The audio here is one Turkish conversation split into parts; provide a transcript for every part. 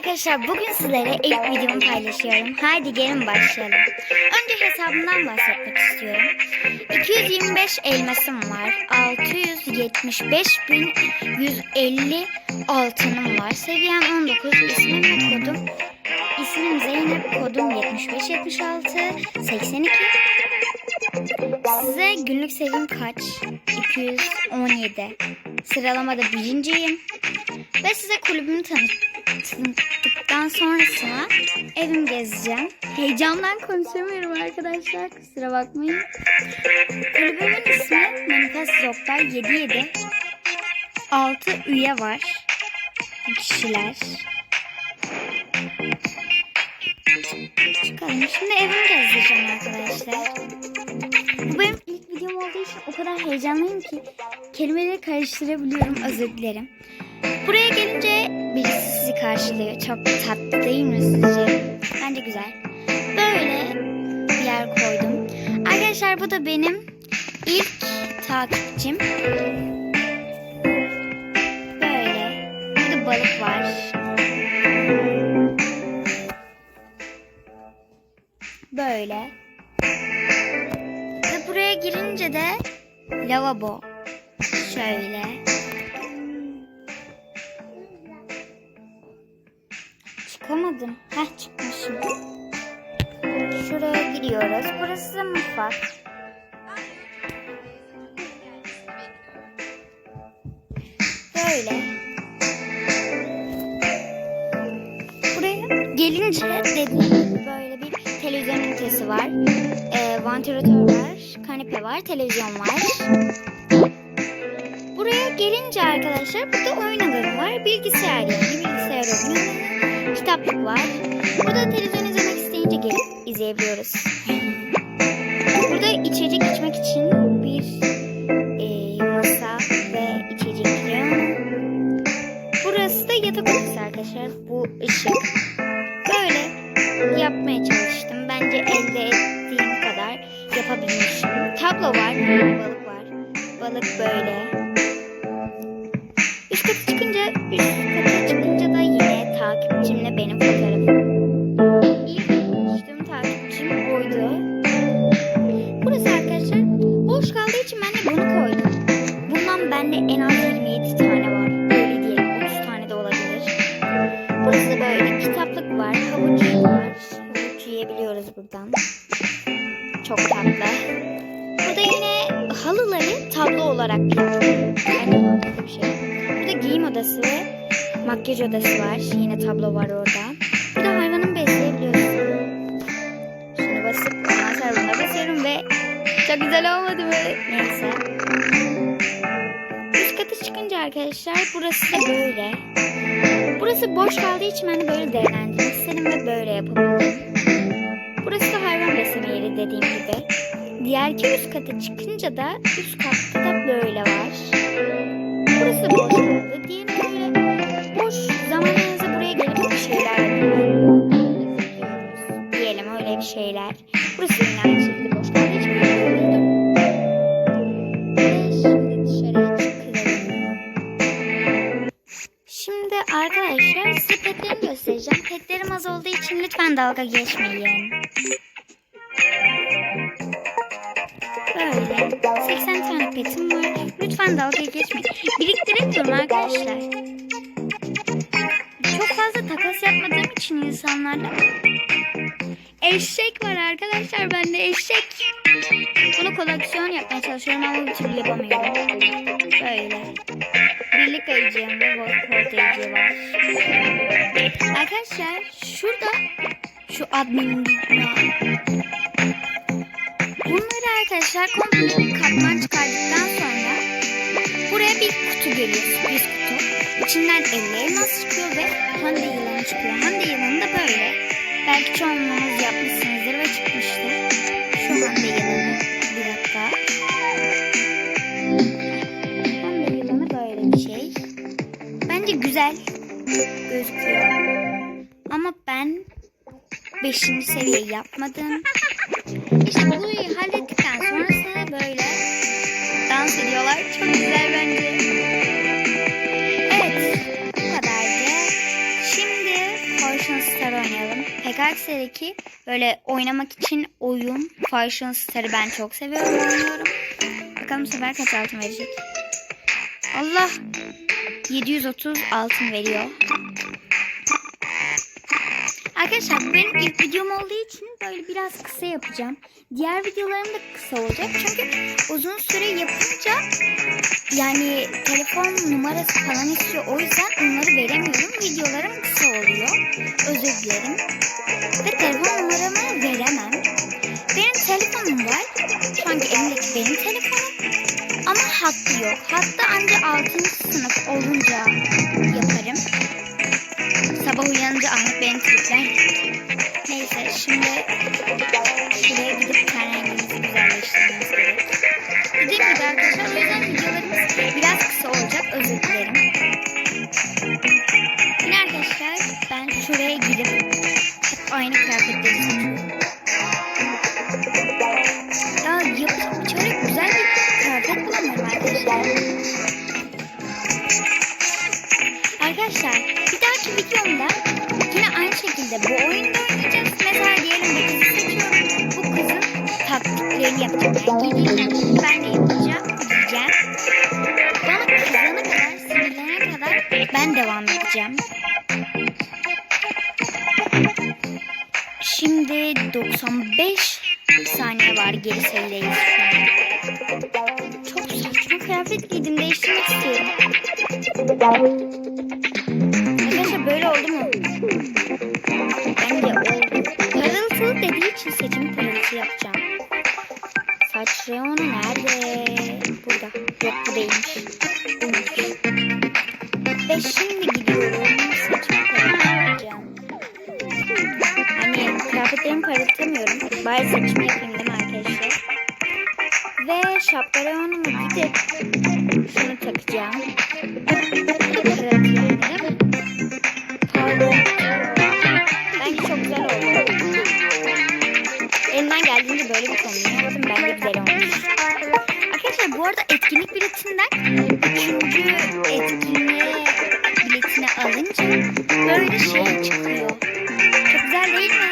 arkadaşlar bugün sizlere ilk videomu paylaşıyorum. Haydi gelin başlayalım. Önce hesabımdan bahsetmek istiyorum. 225 elmasım var. 675.150 altınım var. Seviyem 19. İsmim ve kodum. İsmim Zeynep. Kodum 7576 82. Size günlük seviyem kaç? 217. Sıralamada birinciyim. Ve size kulübümü tanıttıktan sonrasına evim gezeceğim. Heyecandan konuşamıyorum arkadaşlar. Kusura bakmayın. Kulübümün ismi Manifest Zoktay 77. 6 üye var. Kişiler. Çıkalım. Şimdi evimi gezeceğim arkadaşlar. Bu benim ilk videom olduğu için o kadar heyecanlıyım ki kelimeleri karıştırabiliyorum. Özür dilerim. Buraya gelince birisi sizi karşılıyor. Çok tatlı değil mi sizce? Bence güzel. Böyle bir yer koydum. Arkadaşlar bu da benim ilk takipçim. Böyle. Burada balık var. Böyle. Ve buraya girince de lavabo. Şöyle. Çıkamadım. Heh çıkmışım. Şuraya giriyoruz. Burası da mutfak. Böyle. Buraya gelince dediğim böyle bir televizyon ünitesi var. Ee, vantilatör var. Kanepe var. Televizyon var. Buraya gelince arkadaşlar burada oyun alanı var. Bilgisayar yani bilgisayar oyunu. Kitaplık var. Burada televizyon izlemek isteyince gelip izleyebiliyoruz. Burada içecek içmek için bir e, masa ve içeceklerim. Burası da yatak odası arkadaşlar. Bu ışık. Böyle yapmaya çalıştım. Bence elde ettiğim kadar yapabilmişim. Tablo var. Balık var. Balık böyle. Burası da böyle kitaplık var, havuç var. Havuç yiyebiliyoruz buradan. Çok tatlı. Burada yine halıları tablo olarak yaptım. Yani bir şey. Burada giyim odası ve makyaj odası var. Yine tablo var orada. Burada hayvanın besleyebiliyorsun. Şunu basıp ondan sonra buna basıyorum ve çok güzel olmadı mı? Neyse. Çıkınca arkadaşlar burası da böyle. Burası boş kaldığı için ben de böyle değerlendirmek istedim ve böyle yapabildim. Burası da hayvan besleme yeri dediğim gibi. Diğer ki üst kata çıkınca da üst katta da böyle var. Burası boş kaldı. Diğeri dalga geçmeyin. Böyle 80 tane petim var. Lütfen dalga geçmeyin. Biriktiremiyorum arkadaşlar. Çok fazla takas yapmadığım için insanlarla. Eşek var arkadaşlar bende eşek. Bunu koleksiyon yapmaya çalışıyorum ama bir türlü yapamıyorum. Böyle. Birlik ayıcığım ve kort ayıcığı var. Arkadaşlar şurada şu admin Bunları arkadaşlar komple bir katman çıkardıktan sonra buraya bir kutu geliyor. Sürpriz kutu. İçinden 50 elmas çıkıyor ve hande yılanı çıkıyor. Hande yılanı da böyle. Belki çoğunluğunuz yapmışsınızdır seviye yapmadım. İşte bunu hallettikten sonrasında böyle dans ediyorlar. Çok güzel bence. Evet bu kadardı. Şimdi Fashion Star oynayalım. PKX'deki böyle oynamak için oyun Fashion Star'ı ben çok seviyorum oynuyorum. Bakalım bu sefer kaç altın verecek. Allah 730 altın veriyor. Arkadaşlar benim ilk videom olduğu için böyle biraz kısa yapacağım. Diğer videolarım da kısa olacak. Çünkü uzun süre yapınca yani telefon numarası falan istiyor. O yüzden onları veremiyorum. Videolarım kısa oluyor. Özür dilerim. Ve telefon numaramı veremem. Benim telefonum var. Şu anki benim telefonum. Ama hattı yok. Hatta ancak 6. sınıf olunca Arkadaşlar bir dahaki videomda yine aynı şekilde bu oyunda oynayacağız. Mesela diyelim bu kızı seçiyorum. Bu kızın taktiklerini yapacağım. Yani giydiğini ben de yapacağım. Giyeceğim. Bana kızana kadar, sinirlenene kadar ben devam edeceğim. Şimdi 95 saniye var geri sayıdayız. Çok saçma kıyafet giydim. Değiştirmek istiyorum. Böyle oldu mu? Bence oldu. Parıltılı dediği için seçimi parıltı yapacağım. Saç reyonu nerede? Burada. Yok bu değilmiş. Ve arada etkinlik biletinden üçüncü etkinliğe biletini alınca böyle şey çıkıyor. Çok güzel değil mi?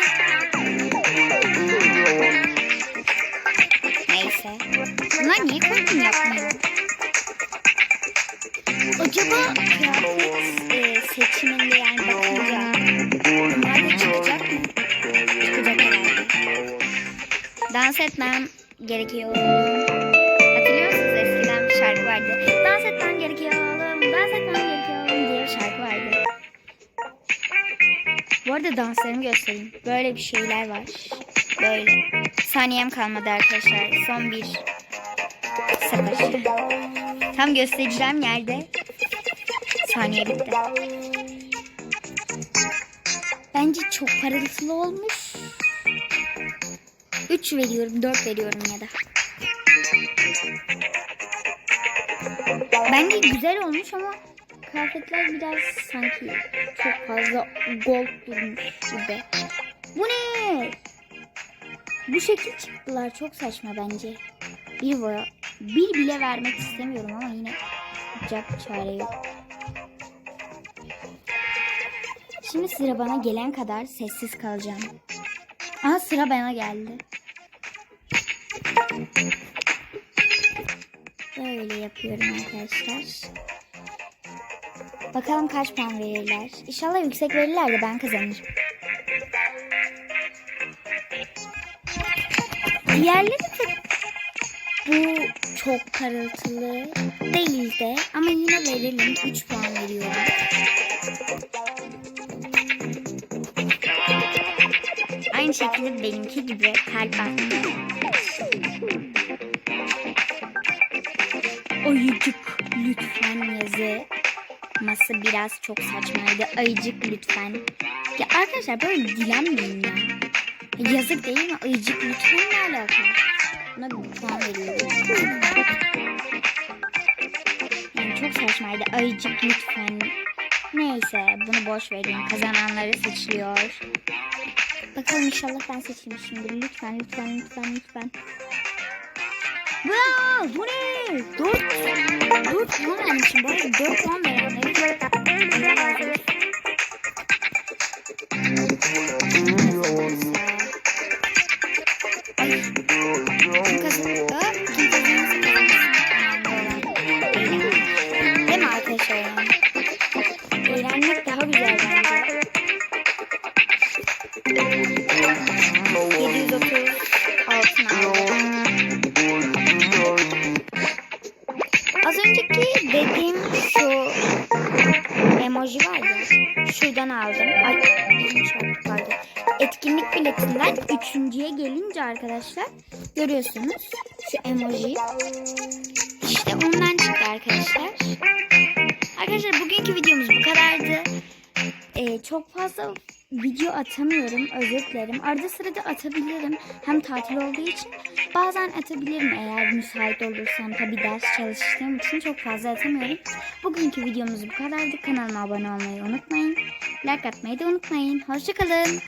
Neyse. Bunlar niye kombin yapmıyor? Acaba kıyafet e, seçiminde yani bakınca bunlar da çıkacak mı? Çıkacak herhalde. Dans etmem gerekiyor. Gerekiyor oğlum, dans etmem gerekiyor oğlum diye bir şarkı vardı. Bu arada danslarımı göstereyim. Böyle bir şeyler var. Böyle. Saniyem kalmadı arkadaşlar. Son bir sefer. Tam göstereceğim yerde saniye bitti. Bence çok parıltılı olmuş. 3 veriyorum, 4 veriyorum ya da. Bence güzel olmuş ama kıyafetler biraz sanki çok fazla gold durmuş gibi. Bu ne? Bu şekil çıktılar. Çok saçma bence. Bir, var, bir bile vermek istemiyorum ama yine yapacak çare yok. Şimdi sıra bana gelen kadar sessiz kalacağım. Aha sıra bana geldi. Böyle yapıyorum arkadaşlar. Bakalım kaç puan verirler. İnşallah yüksek verirler de ben kazanırım. Diğerleri de bu çok parıltılı değil de ama yine verelim. 3 puan veriyorum. Aynı şekilde benimki gibi kalp attı. Ayıcık lütfen yazı. Masa biraz çok saçmaydı. Ayıcık lütfen. Ya arkadaşlar böyle dilenmeyin ya. Yazık değil mi? Ayıcık lütfen ne alaka? Buna bir puan veriyorum. Yani çok saçmaydı. Ayıcık lütfen. Neyse bunu boş verin. Kazananları seçiliyor. Bakalım inşallah ben seçeyim şimdi. Lütfen lütfen lütfen lütfen. Wow, bu ne? 4 4 puan vermişim. Bu arada 4 puan verenleri emoji var ya. Şuradan aldım. Ay pardon. Etkinlik biletinden üçüncüye gelince arkadaşlar görüyorsunuz şu emoji. İşte ondan çıktı arkadaşlar. Arkadaşlar bugünkü videomuz bu kadardı. Ee, çok fazla video atamıyorum özür dilerim. Arada sırada atabilirim. Hem tatil olduğu için bazen atabilirim eğer müsait olursam. Tabi ders çalıştığım için çok fazla atamıyorum. Bugünkü videomuz bu kadardı. Kanalıma abone olmayı unutmayın. Like atmayı da unutmayın. Hoşçakalın.